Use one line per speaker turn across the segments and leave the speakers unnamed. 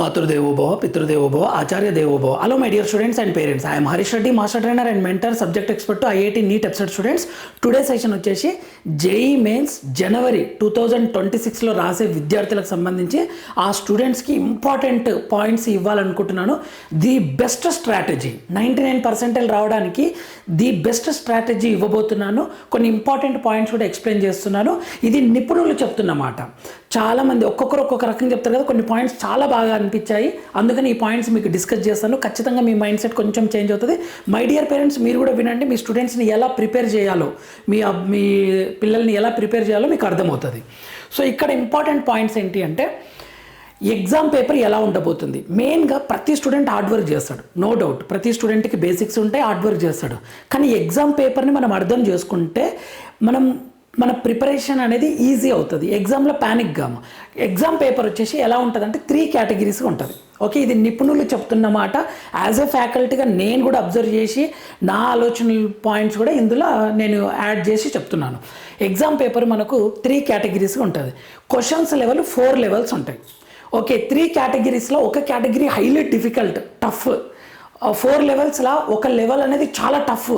మాతృదేవోభవ పితృదేవోభవ ఆచార్య దేవోభవ hello my dear students and parents I'm Harish Reddy master trainer and mentor subject expert IIT NEET episode students today session వచ్చేసి JEE mains జనవరి two thousand twenty సిక్స్లో రాసే విద్యార్థులకు సంబంధించి ఆ స్టూడెంట్స్కి ఇంపార్టెంట్ పాయింట్స్ ఇవ్వాలనుకుంటున్నాను. The best strategy ninety nine percentage రావడానికి ది బెస్ట్ స్ట్రాటజీ ఇవ్వబోతున్నాను. కొన్ని ఇంపార్టెంట్ పాయింట్స్ కూడా ఎక్స్ప్లెయిన్ చేస్తున్నాను. ఇది నిపుణులు చెప్తున్నమాట చాలామంది ఒక్కొక్కరు ఒక్కొక్క రకం చెప్తారు కదా కొన్ని పాయింట్స్ చాలా బాగా అనిపించాయి. అందుకని ఈ పాయింట్స్ మీకు డిస్కస్ చేస్తాను. ఖచ్చితంగా మీ మైండ్ సెట్ కొంచెం చేంజ్ అవుతుంది. మై డియర్ పేరెంట్స్ మీరు కూడా వినండి మీ స్టూడెంట్స్ని ఎలా ప్రిపేర్ చేయాలో మీ మీ పిల్లల్ని ఎలా ప్రిపేర్ చేయాలో మీకు అర్థమవుతుంది. సో ఇక్కడ ఇంపార్టెంట్ పాయింట్స్ ఏంటి అంటే ఎగ్జామ్ పేపర్ ఎలా ఉండబోతుంది? మెయిన్గా ప్రతి స్టూడెంట్ హార్డ్ వర్క్ చేస్తాడు. నో డౌట్ ప్రతి స్టూడెంట్కి బేసిక్స్ ఉంటాయి హార్డ్ వర్క్ చేస్తాడు. కానీ ఎగ్జామ్ పేపర్ని మనం అర్థం చేసుకుంటే మనం మన ప్రిపరేషన్ అనేది ఈజీ అవుతుంది. ఎగ్జామ్లో ప్యానిక్ గాము ఎగ్జామ్ పేపర్ వచ్చేసి ఎలా ఉంటుంది అంటే త్రీ కేటగిరీస్ ఉంటుంది. ఓకే ఇది నిపుణులు చెప్తున్న మాట. యాజ్ ఏ ఫ్యాకల్టీగా నేను కూడా అబ్జర్వ్ చేసి నా ఆలోచనల పాయింట్స్ కూడా ఇందులో నేను యాడ్ చేసి చెప్తున్నాను. ఎగ్జామ్ పేపర్ మనకు త్రీ కేటగిరీస్ ఉంటుంది. క్వశ్చన్స్ లెవెల్ ఫోర్ లెవెల్స్ ఉంటాయి. ఓకే త్రీ కేటగిరీస్లో ఒక category highly difficult tough four లెవెల్స్లో ఒక లెవెల్ అనేది చాలా టఫ్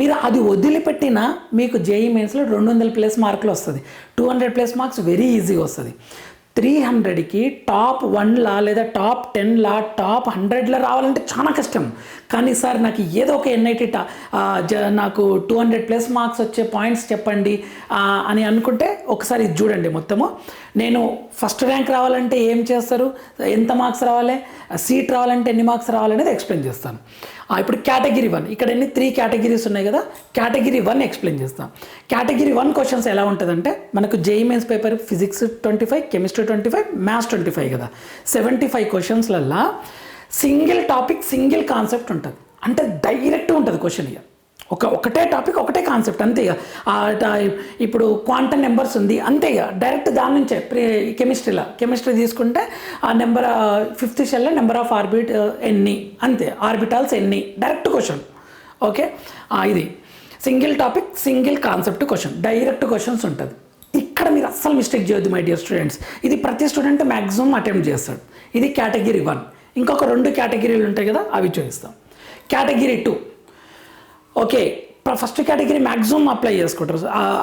మీరు అది వదిలిపెట్టిన మీకు జేఈ మెయిన్స్లో రెండు వందల ప్లస్ మార్కులు వస్తుంది. Two hundred plus marks very ఈజీగా వస్తుంది. త్రీ హండ్రెడ్కి టాప్ వన్లా లేదా టాప్ టెన్లా టాప్ హండ్రెడ్లో రావాలంటే చాలా కష్టం. కానీ సార్ నాకు ఏదో ఒక ఎన్ఐటి టా జ నాకు టూ హండ్రెడ్ ప్లస్ మార్క్స్ వచ్చే పాయింట్స్ చెప్పండి అని అనుకుంటే ఒకసారి ఇది చూడండి మొత్తము. నేను ఫస్ట్ ర్యాంక్ రావాలంటే ఏం చేస్తారు? ఎంత మార్క్స్ రావాలి? సీట్ రావాలంటే ఎన్ని మార్క్స్ రావాలనేది ఎక్స్ప్లెయిన్ చేస్తాను. ఇప్పుడు కేటగిరీ వన్ ఇక్కడ ఎన్ని త్రీ కేటగిరీస్ ఉన్నాయి కదా? కేటగిరీ వన్ ఎక్స్ప్లెయిన్ చేస్తాం కేటగిరీ వన్ క్వశ్చన్స్ ఎలా ఉంటుందంటే మనకు JEE mains paper physics twenty five chemistry twenty five maths twenty five కదా. సెవెంటీ ఫైవ్ క్వశ్చన్స్లల్లా సింగిల్ టాపిక్ సింగిల్ కాన్సెప్ట్ ఉంటుంది. అంటే డైరెక్ట్ ఉంటుంది క్వశ్చన్ ఇక. ఒక ఒకటే టాపిక్ ఒకటే కాన్సెప్ట్ అంతే ఇక. ఇప్పుడు క్వాంటమ్ నెంబర్స్ ఉంది అంతే ఇక. డైరెక్ట్ దాని నుంచే ప్రీ కెమిస్ట్రీలో. కెమిస్ట్రీ తీసుకుంటే ఆ నెంబర్ ఫిఫ్త్ షెల్లో నెంబర్ ఆఫ్ ఆర్బిట్ ఎన్ని అంతే. ఆర్బిటాల్స్ ఎన్ని? Direct question. ఓకే? ఇది. Single topic single concept question. Direct questions ఉంటుంది. ఇక్కడ మీరు అస్సలు మిస్టేక్ చేయొద్దు మై డియర్ స్టూడెంట్స్. ఇది ప్రతి స్టూడెంట్ మ్యాక్సిమం అటెంప్ట్ చేస్తాడు. ఇది కేటగిరీ వన్. ఇంకొక రెండు కేటగిరీలు ఉంటాయి కదా అవి చూపిస్తాం. Category two. Okay first category maximum apply చేసుకుంటారు.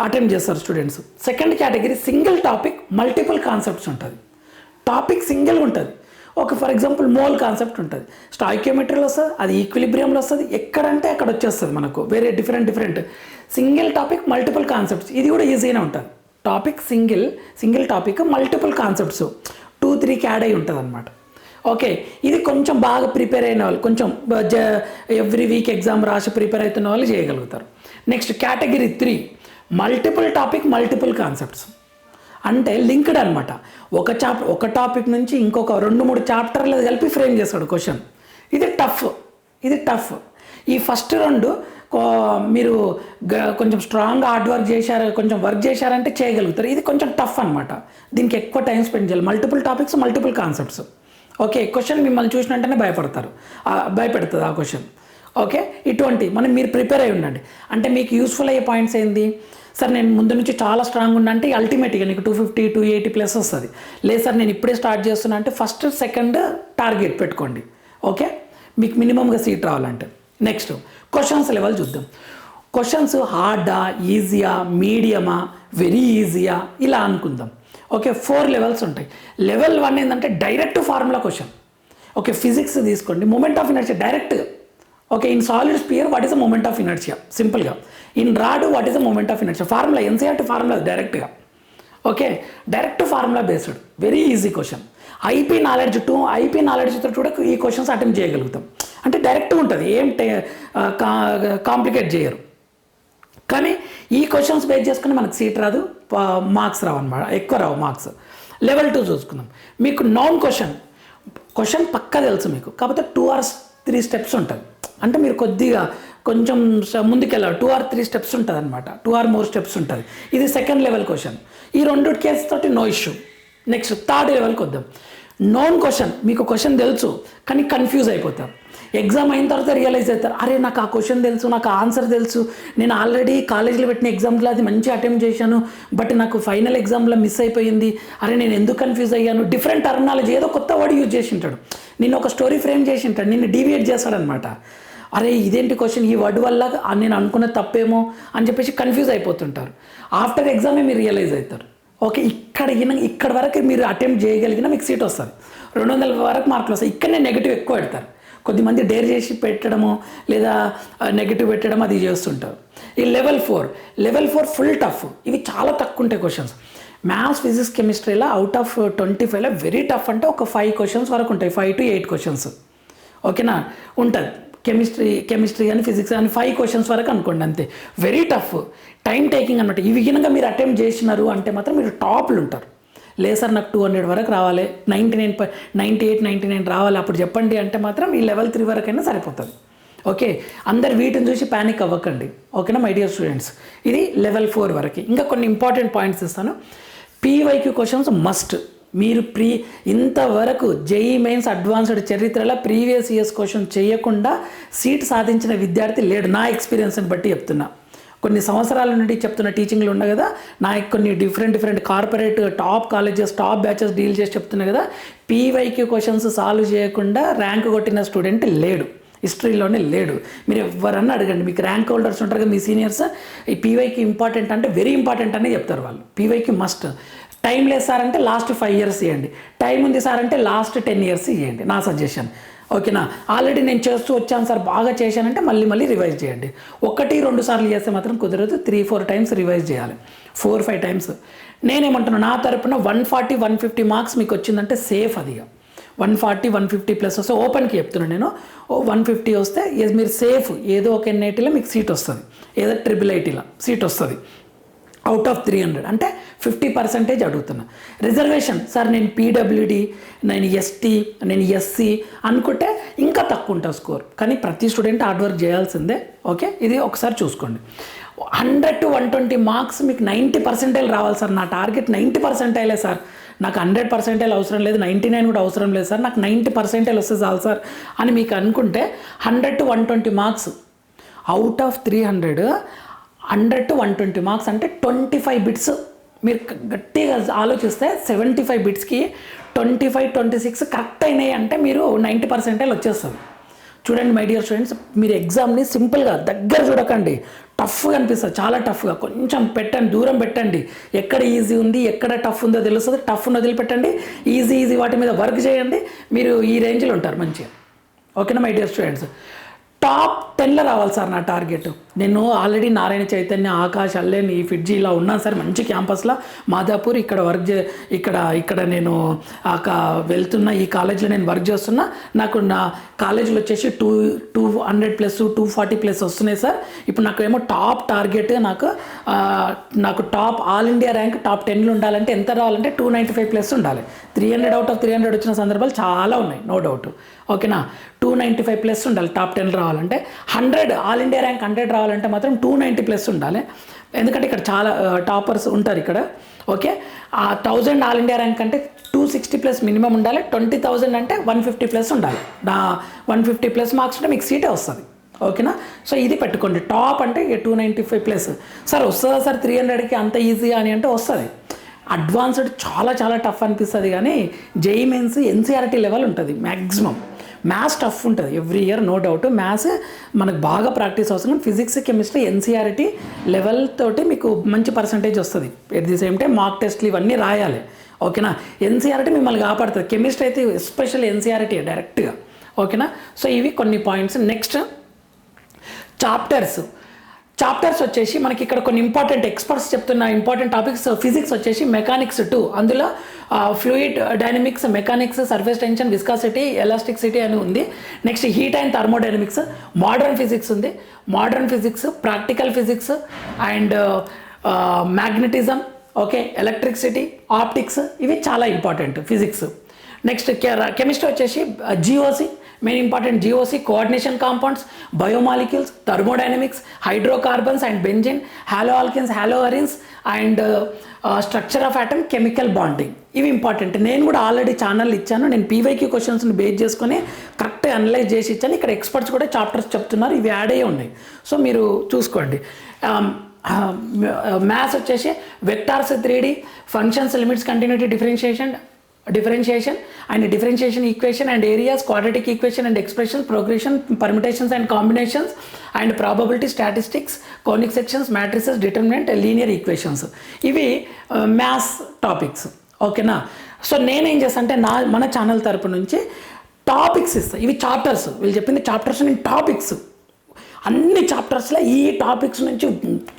అటెంప్ట్ చేస్తారు students. Second category single topic multiple concepts ఉంటుంది. టాపిక్ సింగిల్ ఉంటుంది. ఒక ఫర్ ఎగ్జాంపుల్ మోల్ కాన్సెప్ట్ ఉంటుంది. స్టాయిక్యోమెట్రీలో వస్తుంది అది ఈక్విలిబ్రియంలో వస్తుంది ఎక్కడంటే అక్కడ వచ్చేస్తుంది మనకు. వేరే different different. Single topic multiple concepts. ఇది కూడా ఈజీగానే ఉంటుంది. Topic single single topic multiple concepts. Two three CAD అయి ఉంటుంది అనమాట ఓకే ఇది కొంచెం బాగా ప్రిపేర్ అయిన వాళ్ళు కొంచెం ఎవ్రీ వీక్ ఎగ్జామ్ రాసి ప్రిపేర్ అవుతున్న వాళ్ళు చేయగలుగుతారు. Next category three multiple topic multiple concepts. అంటే లింక్డ్ అనమాట ఒక చాప్ ఒక టాపిక్ నుంచి ఇంకొక రెండు మూడు చాప్టర్లు కలిపి ఫ్రేమ్ చేస్తాడు క్వశ్చన్. ఇది టఫ్ ఇది టఫ్. ఈ ఫస్ట్ రెండు కో- మీరు గ- కొంచెం స్ట్రాంగ్ హార్డ్ వర్క్ చేశారు కొంచెం వర్క్ చేశారంటే చేయగలుగుతారు. ఇది కొంచెం టఫ్ అనమాట దీనికి ఎక్కువ టైం స్పెండ్ చేయాలి. Multiple topics multiple concepts. Okay question మిమ్మల్ని చూసినట్టనే భయపడతారు. భయపెడుతుంది ఆ క్వశ్చన్ ఓకే ఇటువంటి మనం మీరు ప్రిపేర్ అయి ఉండండి. అంటే మీకు యూస్ఫుల్ అయ్యే పాయింట్స్ ఏంది? సార్ నేను ముందు నుంచి చాలా స్ట్రాంగ్ ఉన్నా అంటే అల్టిమేట్గా నీకు two fifty two eighty plus వస్తుంది. లేదు సార్ నేను ఇప్పుడే స్టార్ట్ చేస్తున్నా అంటే ఫస్ట్ సెకండ్ టార్గెట్ పెట్టుకోండి. ఓకే మీకు మినిమంగా సీట్ రావాలంటే. నెక్స్ట్ క్వశ్చన్స్ లెవెల్ చూద్దాం. క్వశ్చన్స్ హార్డా ఈజీయా మీడియమా వెరీ ఈజీయా ఇలా అనుకుందాం. ఓకే ఫోర్ లెవెల్స్ ఉంటాయి. లెవెల్ వన్ ఏంటంటే direct formula question. Okay physics తీసుకోండి. Moment of inertia direct okay in solid sphere what is the moment of inertia సింపుల్గా in rod what is the moment of inertia formula NCERT formula డైరెక్ట్గా okay direct formula based very easy question IP knowledge too IP నాలెడ్జ్తో కూడా ఈ questions attempt చేయగలుగుతాం. అంటే direct ఉంటుంది ఏం complicate చేయరు. కానీ ఈ క్వశ్చన్స్ బేస్ చేసుకుని మనకు సీట్ రాదు. మార్క్స్ రావు అనమాట ఎక్కువ రావు మార్క్స్. లెవెల్ టూ చూసుకుందాం. మీకు నాన్ క్వశ్చన్ క్వశ్చన్ పక్కా తెలుసు మీకు. కాకపోతే టూ అవర్స్ త్రీ స్టెప్స్ ఉంటుంది. అంటే మీరు కొద్దిగా కొంచెం ముందుకెళ్ళాలి. టూ ఆర్ త్రీ స్టెప్స్ ఉంటుంది అనమాట టూ ఆర్ మోర్ స్టెప్స్ ఉంటుంది. ఇది సెకండ్ లెవెల్ క్వశ్చన్ ఈ రెండు కేసు తోటి నో ఇష్యూ నెక్స్ట్ థర్డ్ లెవెల్కి వద్దాం నోన్ క్వశ్చన్ మీకు క్వశ్చన్ తెలుసు కానీ కన్ఫ్యూజ్ అయిపోతారు. ఎగ్జామ్ అయిన తర్వాత రియలైజ్ అవుతారు అరే నాకు ఆ క్వశ్చన్ తెలుసు నాకు ఆన్సర్ తెలుసు. నేను ఆల్రెడీ కాలేజీలో పెట్టిన ఎగ్జామ్లో అది మంచి అటెంప్ట్ చేశాను. బట్ నాకు ఫైనల్ ఎగ్జామ్లో మిస్ అయిపోయింది. అరే నేను ఎందుకు కన్ఫ్యూజ్ అయ్యాను? డిఫరెంట్ టర్మినాలజీ ఏదో కొత్త వర్డ్ యూజ్ చేసి ఉంటాడు. నేను ఒక స్టోరీ ఫ్రేమ్ చేసి ఉంటాడు. నిన్ను డీవియేట్ చేస్తాడనమాట అరే ఇదేంటి క్వశ్చన్ ఈ వర్డ్ వల్ల నేను అనుకున్న తప్పేమో అని చెప్పేసి కన్ఫ్యూజ్ అయిపోతుంటారు. ఆఫ్టర్ ఎగ్జామే మీరు రియలైజ్ అవుతారు. ఓకే ఇక్కడ ఇక్కడ వరకు మీరు అటెంప్ట్ చేయగలిగిన మీకు సీట్ వస్తుంది. రెండు వందల వరకు మార్కులు వస్తాయి. ఇక్కడనే నెగిటివ్ ఎక్కువ పెడతారు. కొద్దిమంది డేర్ చేసి పెట్టడము లేదా నెగిటివ్ పెట్టడం అది చేస్తుంటారు. ఈ level four level four full tough ఇవి చాలా తక్కువ ఉంటాయి క్వశ్చన్స్ మ్యాథ్స్ ఫిజిక్స్ కెమిస్ట్రీలో అవుట్ ఆఫ్ ట్వంటీ ఫైవ్లో వెరీ టఫ్ అంటే ఒక ఫైవ్ క్వశ్చన్స్ వరకు ఉంటాయి. ఫైవ్ టు ఎయిట్ క్వశ్చన్స్ ఓకేనా ఉంటుంది. కెమిస్ట్రీ కెమిస్ట్రీ కానీ ఫిజిక్స్ కానీ ఫైవ్ క్వశ్చన్స్ వరకు అనుకోండి అంతే. వెరీ టఫ్ టైం టేకింగ్ అనమాట ఇవి కనుక మీరు అటెంప్ట్ చేసినారు అంటే మాత్రం మీరు టాప్లు ఉంటారు. లేసర్ నాకు టూ హండ్రెడ్ వరకు రావాలి. Ninety nine ninety eight ninety nine రావాలి. అప్పుడు చెప్పండి అంటే మాత్రం ఈ లెవెల్ త్రీ వరకైనా సరిపోతుంది. ఓకే? అందరు వీటిని చూసి ప్యానిక్ అవ్వకండి. ఓకేనా మై డియర్ స్టూడెంట్స్ ఇది లెవెల్ ఫోర్ వరకు. ఇంకా కొన్ని ఇంపార్టెంట్ పాయింట్స్ ఇస్తాను. పీవైక్యూ క్వశ్చన్స్ మస్ట్ మీరు ప్రీ ఇంతవరకు జేఈ మెయిన్స్ అడ్వాన్స్డ్ చరిత్రలో ప్రీవియస్ ఇయర్స్ క్వశ్చన్ చేయకుండా సీట్ సాధించిన విద్యార్థి లేడు. నా ఎక్స్పీరియన్స్ని బట్టి చెప్తున్నా. కొన్ని సంవత్సరాల నుండి చెప్తున్న టీచింగ్లు ఉన్నాయి కదా నాకు కొన్ని different different corporate top colleges top batches deal చేసి చెప్తున్నా కదా పీవైక్యూ క్వశ్చన్స్ సాల్వ్ చేయకుండా ర్యాంక్ కొట్టిన స్టూడెంట్ లేడు. హిస్టరీలోనే లేడు. మీరు ఎవరన్నా అడగండి. మీకు ర్యాంక్ హోల్డర్స్ ఉంటారు కదా మీ సీనియర్స్ ఈ పీవైకి ఇంపార్టెంట్ అంటే వెరీ ఇంపార్టెంట్ అనే చెప్తారు వాళ్ళు. పీవైకి మస్ట్ టైం లేదు సార్ అంటే లాస్ట్ ఫైవ్ ఇయర్స్ ఇవ్వండి టైం ఉంది సార్ అంటే లాస్ట్ టెన్ ఇయర్స్ ఇవ్వండి నా సజెషన్ ఓకేనా? ఆల్రెడీ నేను చేస్తూ వచ్చాను సార్ బాగా చేశానంటే మళ్ళీ మళ్ళీ రివైజ్ చేయండి. ఒకటి రెండు సార్లు చేస్తే మాత్రం కుదరదు త్రీ ఫోర్ టైమ్స్ రివైజ్ చేయాలి. ఫోర్ ఫైవ్ టైమ్స్ నేనేమంటున్నా నా తరపున one forty one fifty marks మీకు వచ్చిందంటే సేఫ్ అది one forty one fifty plus వస్తే ఓపెన్కి చెప్తున్నాను నేను. వన్ ఫిఫ్టీ వస్తే మీరు సేఫ్ ఏదో ఒక ఎన్ఐటీలో మీకు సీట్ వస్తుంది. ఏదో ట్రిపుల్ ఐటీలో సీట్ వస్తుంది. అవుట్ ఆఫ్ త్రీ హండ్రెడ్ అంటే ఫిఫ్టీ పర్సెంటేజ్ అడుగుతున్నా. రిజర్వేషన్ సార్ నేను పీడబ్ల్యూడి నేను ఎస్టీ నేను ఎస్సీ అనుకుంటే ఇంకా తక్కువ ఉంటుంది స్కోర్ కానీ ప్రతి స్టూడెంట్ హార్డ్ వర్క్ చేయాల్సిందే. ఓకే ఇది ఒకసారి చూసుకోండి. Hundred to one twenty marks మీకు నైంటీ పర్సెంటైల్ రావాలి సార్ నా టార్గెట్ నైంటీ పర్సెంటైలే సార్ నాకు హండ్రెడ్ పర్సెంటైల్ అవసరం లేదు. నైంటీ నైన్ కూడా అవసరం లేదు సార్ నాకు నైంటీ పర్సెంటైల్ వస్తే చాలు సార్ అని మీకు అనుకుంటే hundred to one twenty marks out of three hundred hundred to one twenty marks అంటే ట్వంటీ ఫైవ్ బిట్స్. మీరు గట్టిగా ఆలోచిస్తే seventy five బిట్స్కి twenty five twenty six correct అయినాయి అంటే మీరు నైంటీ పర్సెంటేజ్ వచ్చేస్తుంది. చూడండి మై డియర్ స్టూడెంట్స్ మీరు ఎగ్జామ్ని సింపుల్గా దగ్గర చూడకండి. టఫ్గా అనిపిస్తుంది చాలా టఫ్గా. కొంచెం పెట్టండి దూరం పెట్టండి. ఎక్కడ ఈజీ ఉంది ఎక్కడ టఫ్ ఉందో తెలుస్తుంది. టఫ్ వదిలిపెట్టండి ఈజీ ఈజీ వాటి మీద వర్క్ చేయండి. మీరు ఈ రేంజ్లో ఉంటారు మంచిగా. ఓకేనా మై డియర్ స్టూడెంట్స్? టాప్ టెన్లో రావాలి సార్ నా టార్గెట్. నేను ఆల్రెడీ నారాయణ చైతన్య ఆకాష్ అల్లేని ఈ ఫిడ్జీ ఇలా ఉన్నాను సార్ మంచి క్యాంపస్లో మాదాపూర్ ఇక్కడ వర్క్ చే ఇక్కడ ఇక్కడ నేను ఆ కా వెళ్తున్న ఈ కాలేజ్లో నేను వర్క్ చేస్తున్నా. నాకు నా కాలేజీలో వచ్చేసి two two hundred plus two forty plus వస్తున్నాయి సార్. ఇప్పుడు నాకు ఏమో టాప్ టార్గెట్ నాకు నాకు top all India rank top టెన్లో ఉండాలంటే ఎంత రావాలంటే టూ నైంటీ ఫైవ్ ప్లస్ ఉండాలి. Three hundred out of three hundred వచ్చిన సందర్భాలు చాలా ఉన్నాయి నో డౌట్ ఓకేనా టూ నైంటీ ఫైవ్ ప్లస్ ఉండాలి టాప్ టెన్ రావాలంటే. Hundred all India rank hundred రావాలి రావాలంటే మాత్రం టూ నైంటీ ప్లస్ ఉండాలి. ఎందుకంటే ఇక్కడ చాలా టాపర్స్ ఉంటారు ఇక్కడ. ఓకే ఆ థౌజండ్ ఆల్ ఇండియా ర్యాంక్ అంటే టూ సిక్స్టీ ప్లస్ మినిమం ఉండాలి. ట్వంటీ థౌజండ్ అంటే వన్ ఫిఫ్టీ ప్లస్ ఉండాలి. నా వన్ ఫిఫ్టీ ప్లస్ మార్క్స్ ఉంటే మీకు సీటే వస్తుంది. ఓకేనా సో ఇది పెట్టుకోండి. టాప్ అంటే two ninety five plus sir వస్తుందా సార్ త్రీ హండ్రెడ్కి అంత ఈజీ అని అంటే వస్తుంది. అడ్వాన్స్డ్ చాలా చాలా టఫ్ అనిపిస్తుంది కానీ జేఈ మెయిన్స్ ఎన్సీఆర్టీ లెవెల్ ఉంటుంది మ్యాక్సిమం మ్యాథ్స్ టఫ్ ఉంటుంది. Every year no doubt maths మనకు బాగా ప్రాక్టీస్ అవసరం. ఫిజిక్స్ కెమిస్ట్రీ ఎన్సీఆర్టీ లెవెల్ తోటి మీకు మంచి పర్సంటేజ్ వస్తుంది. At the same time mark టెస్ట్లు ఇవన్నీ రాయాలి. ఓకేనా ఎన్సీఆర్టీ మిమ్మల్ని కాపాడుతుంది. కెమిస్ట్రీ అయితే ఎస్పెషల్ ఎన్సీఆర్టీ డైరెక్ట్గా ఓకేనా సో ఇవి కొన్ని పాయింట్స్ నెక్స్ట్ చాప్టర్స్ చాప్టర్స్ వచ్చేసి మనకి ఇక్కడ కొన్ని ఇంపార్టెంట్ ఎక్స్పర్ట్స్ చెప్తున్న ఇంపార్టెంట్ టాపిక్స్ ఫిజిక్స్ వచ్చేసి మెకానిక్స్ టూ అందులో fluid dynamics mechanics surface tension viscosity elasticity అని ఉంది. Next heat and thermodynamics modern physics ఉంది. Modern physics practical physics and magnetism okay electricity optics ఇవి చాలా ఇంపార్టెంట్ ఫిజిక్స్ నెక్స్ట్ కెమిస్ట్రీ వచ్చేసి GOC main important GOC coordination compounds biomolecules thermodynamics hydrocarbons and benzene halo alkynes halo arenes and structure of atom chemical bonding ఇవి important నేను కూడా already channel ఇచ్చాను. నేను PYQ క్వశ్చన్స్ని base చేసుకొని కరెక్ట్గా అనలైజ్ చేసి ఇచ్చాను. ఇక్కడ ఎక్స్పర్ట్స్ కూడా చాప్టర్స్ చెప్తున్నారు. ఇవి యాడ్ అయ్యి ఉన్నాయి. సో మీరు చూసుకోండి. Um, uh, మ్యాథ్స్ uh, వచ్చేసి vectors three D functions limits continuity differentiation differentiation and differentiation equation and areas quadratic equation and expression progression permutations and combinations and probability statistics conic sections matrices determinant linear equations ఇవి maths topics ఓకేనా so నేనేం చేస్తాను అంటే నా మన channel తరపు నుంచి topics ఇస్తాను ఇవి చాప్టర్స్ వీళ్ళు చెప్పింది చాప్టర్స్ అండ్ టాపిక్స్ అన్ని చాప్టర్స్లో ఈ టాపిక్స్ నుంచి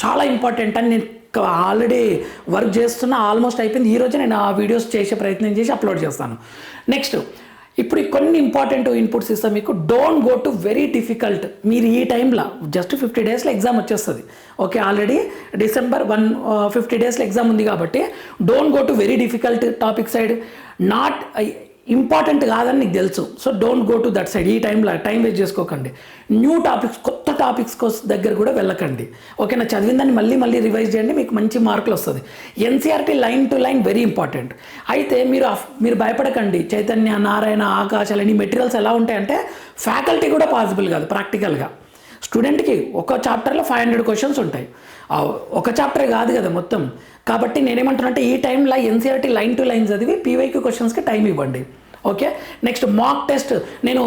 చాలా ఇంపార్టెంట్ అని నేను ఆల్రెడీ వర్క్ చేస్తున్న ఆల్మోస్ట్ అయిపోయింది. ఈ రోజు నేను ఆ వీడియోస్ చేసే ప్రయత్నం చేసి అప్లోడ్ చేస్తాను. నెక్స్ట్ ఇప్పుడు ఈ కొన్ని ఇంపార్టెంట్ ఇన్పుట్స్ ఇస్తాను మీకు. Don't go to very difficult మీరు ఈ టైంలో జస్ట్ ఫిఫ్టీ డేస్లో ఎగ్జామ్ వచ్చేస్తుంది. Okay already December one fifty డేస్లో ఎగ్జామ్ ఉంది కాబట్టి don't go to very difficult topic side not important కాదని నీకు తెలుసు. So don't go to that side. ఈ టైంలో టైం వేస్ట్ చేసుకోకండి. న్యూ టాపిక్స్ కొత్త టాపిక్స్ కోసం దగ్గర కూడా వెళ్ళకండి. ఓకేనా? చదివిందని మళ్ళీ మళ్ళీ రివైజ్ చేయండి మీకు మంచి మార్కులు వస్తుంది. NCERT line to line very important. అయితే మీరు మీరు భయపడకండి. చైతన్య నారాయణ ఆకాశాలు ఈ మెటీరియల్స్ ఎలా ఉంటాయంటే ఫ్యాకల్టీ కూడా పాసిబుల్ కాదు ప్రాక్టికల్గా. స్టూడెంట్కి ఒక చాప్టర్లో ఫైవ్ హండ్రెడ్ క్వశ్చన్స్ ఉంటాయి. ఒక చాప్టర్ కాదు కదా మొత్తం. కాబట్టి నేనేమంటున్నానంటే ఈ టైంలో ఎన్సీఆర్టీ లైన్ టు లైన్ చదివి పీవైక్యూ క్వశ్చన్స్కి టైం ఇవ్వండి. ఓకే? నెక్స్ట్ మాక్ టెస్ట్ నేను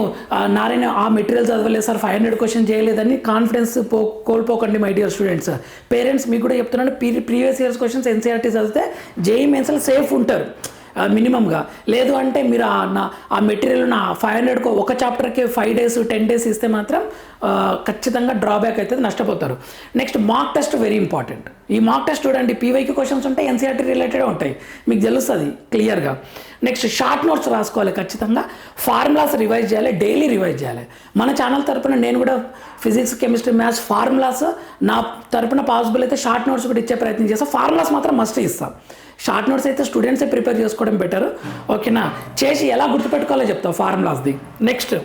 నారాయణ ఆ మెటీరియల్ చదవలేదు సార్. ఫైవ్ హండ్రెడ్ క్వశ్చన్ చేయలేదని కాన్ఫిడెన్స్ పో కోల్పోకండి మై డియర్ స్టూడెంట్స్ పేరెంట్స్ మీకు కూడా చెప్తున్నాను. Pre previous years questions NCERT చదివితే జేఈ మెన్స్లో సేఫ్ ఉంటారు. మినిమంగా. లేదు అంటే మీరు ఆ నా ఆ మెటీరియల్ నా ఫైవ్ హండ్రెడ్కి ఒక చాప్టర్కి ఫైవ్ డేస్ టెన్ డేస్ ఇస్తే మాత్రం ఖచ్చితంగా డ్రాబ్యాక్ అవుతుంది నష్టపోతారు. Next mock test very important. ఈ మాక్ టెస్ట్ చూడండి పీవైకి క్వశ్చన్స్ ఉంటాయి ఎన్సీఆర్టీ రిలేటెడ్ ఉంటాయి. మీకు తెలుస్తుంది క్లియర్గా. నెక్స్ట్ షార్ట్ నోట్స్ రాసుకోవాలి ఖచ్చితంగా. ఫార్ములాస్ రివైజ్ చేయాలి డైలీ రివైజ్ చేయాలి. మన ఛానల్ తరపున నేను కూడా ఫిజిక్స్ కెమిస్ట్రీ మ్యాథ్స్ ఫార్ములాస్ నా తరపున పాసిబుల్ అయితే షార్ట్ నోట్స్ కూడా ఇచ్చే ప్రయత్నం చేస్తాను ఫార్ములాస్ మాత్రం మస్ట్ ఇస్తాను షార్ట్ నోట్స్ అయితే స్టూడెంట్సే ప్రిపేర్ చేసుకోవడం బెటర్ ఓకేనా? చేసి ఎలా గుర్తుపెట్టుకోవాలో చెప్తావు ఫార్ములాస్ది next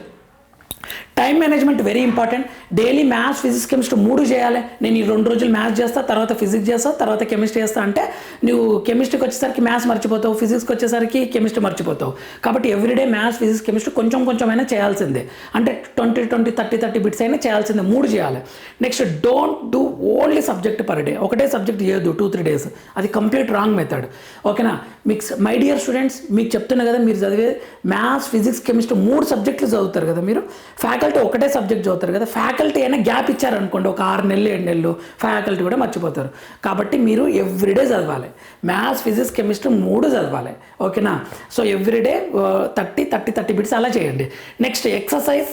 time management very important daily maths physics chemistry మూడు చేయాలి. నేను ఈ రెండు రోజులు మ్యాథ్స్ చేస్తా తర్వాత ఫిజిక్స్ చేస్తా తర్వాత కెమిస్ట్రీ చేస్తా అంటే నువ్వు కెమిస్ట్రీకి వచ్చేసరికి మ్యాథ్స్ మర్చిపోతావు ఫిజిక్స్కి వచ్చేసరికి కెమిస్ట్రీ మర్చిపోతావు. కాబట్టి ఎవ్రీడే మ్యాథ్స్ ఫిజిక్స్ కెమిస్ట్రీ కొంచెం కొంచెం అయినా చేయాల్సిందే. అంటే twenty twenty thirty thirty bits అయినా చేయాల్సిందే. మూడు చేయాలి. Next don't do only subject per day ఒకటే సబ్జెక్ట్ చేయొద్దు టూ త్రీ డేస్ అది కంప్లీట్ రాంగ్ మెథడ్ ఓకేనా? మీకు మై డియర్ స్టూడెంట్స్ మీకు చెప్తున్నా కదా మీరు చదివే మ్యాథ్స్ ఫిజిక్స్ కెమిస్ట్రీ మూడు సబ్జెక్టులు చదువుతారు కదా మీరు. ఫ్యాకల్టీ ఒకటే సబ్జెక్ట్ చదువుతారు కదా ఫ్యాకల్టీ అయినా గ్యాప్ ఇచ్చారనుకోండి ఒక ఆరు నెలలు ఏడు నెలలు ఫ్యాకల్టీ కూడా మర్చిపోతారు. కాబట్టి మీరు ఎవ్రీడే చదవాలి. మ్యాథ్స్ ఫిజిక్స్ కెమిస్ట్రీ మూడు చదవాలి. ఓకేనా so every day thirty thirty thirty bits అలా చేయండి. నెక్స్ట్ ఎక్సర్సైజ్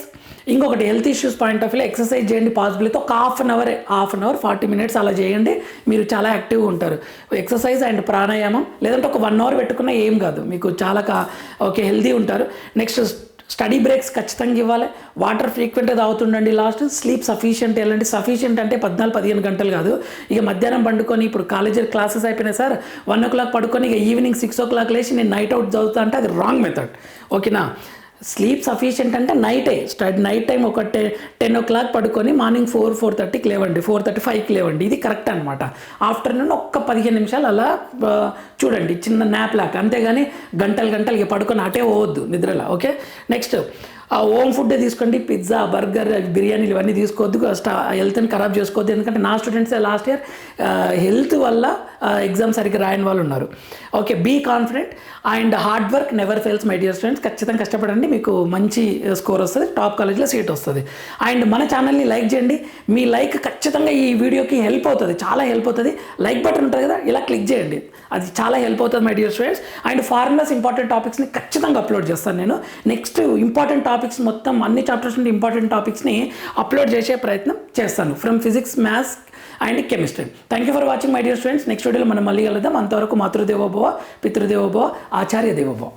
ఇంకొకటి health issues point of view exercise చేయండి పాసిబిలిటీ ఒక half an hour half an hour forty minutes అలా చేయండి. మీరు చాలా యాక్టివ్గా ఉంటారు. ఎక్సర్సైజ్ అండ్ ప్రాణాయామం లేదంటే ఒక వన్ అవర్ పెట్టుకున్నా ఏం కాదు. మీకు చాలా కా ఓకే హెల్తీ ఉంటారు. నెక్స్ట్ స్టడీ బ్రేక్స్ ఖచ్చితంగా ఇవ్వాలి. వాటర్ ఫ్రీక్వెంట్గా తాగుతుండండి లాస్ట్. స్లీప్ సఫిషియంట్ ఎలాంటి సఫిషియంట్ అంటే పద్నాలుగు పదిహేను గంటలు కాదు. ఇక మధ్యాహ్నం పండుకొని ఇప్పుడు కాలేజీ క్లాసెస్ అయిపోయినాయి సార్. వన్ ఓ క్లాక్ పడుకొని ఇక ఈవినింగ్ సిక్స్ ఓ క్లాక్ లేచి నేను నైట్ అవుట్ చదువుతా అంటే అది రాంగ్ మెథడ్. ఓకేనా? స్లీప్ సఫిషియంట్ అంటే నైటే స్టడీ నైట్ టైం ఒక టె టెన్ ఓ క్లాక్ పడుకొని మార్నింగ్ ఫోర్ ఫోర్ థర్టీకి లేవండి. ఫోర్ థర్టీ ఫైవ్కి లేవండి. ఇది కరెక్ట్ అనమాట ఆఫ్టర్నూన్ ఒక్క పదిహేను నిమిషాలు అలా చూడండి చిన్న నాప్ లాక్ అంతేగాని గంటలు గంటలు ఇక పడుకొని అటే పోవద్దు నిద్రలో. ఓకే నెక్స్ట్ ఆ హోమ్ ఫుడ్డే తీసుకోండి పిజ్జా బర్గర్ బిర్యానీలు ఇవన్నీ తీసుకోవద్దు. స్టా హెల్త్ని ఖరాబ్ చేసుకోవద్దు. ఎందుకంటే నా స్టూడెంట్స్ లాస్ట్ ఇయర్ హెల్త్ వల్ల ఎగ్జామ్ సరిగ్గా రాయని వాళ్ళు ఉన్నారు. Okay be confident and hard work never fails my dear students ఖచ్చితంగా కష్టపడండి. మీకు మంచి స్కోర్ వస్తుంది. టాప్ కాలేజ్లో సీట్ వస్తుంది. అండ్ మన ఛానల్ని లైక్ చేయండి. మీ లైక్ ఖచ్చితంగా ఈ వీడియోకి హెల్ప్ అవుతుంది. చాలా హెల్ప్ అవుతుంది. లైక్ బటన్ ఉంటుంది కదా ఇలా క్లిక్ చేయండి. అది చాలా హెల్ప్ అవుతుంది my dear students and formulas important టాపిక్స్ని ఖచ్చితంగా అప్లోడ్ చేస్తాను నేను. నెక్స్ట్ ఇంపార్టెంట్ టాపిక్స్ మొత్తం అన్ని చాప్టర్స్ నుండి ఇంపార్టెంట్ టాపిక్స్ని అప్లోడ్ చేసే ప్రయత్నం చేస్తాను. From physics maths and chemistry thank you for watching my dear students next వీడియోలో మనం మళ్ళీ కలుద్దాం. అంతవరకు మాతృదేవోభవ పితృదేవోభవ ఆచార్య దేవోభవ.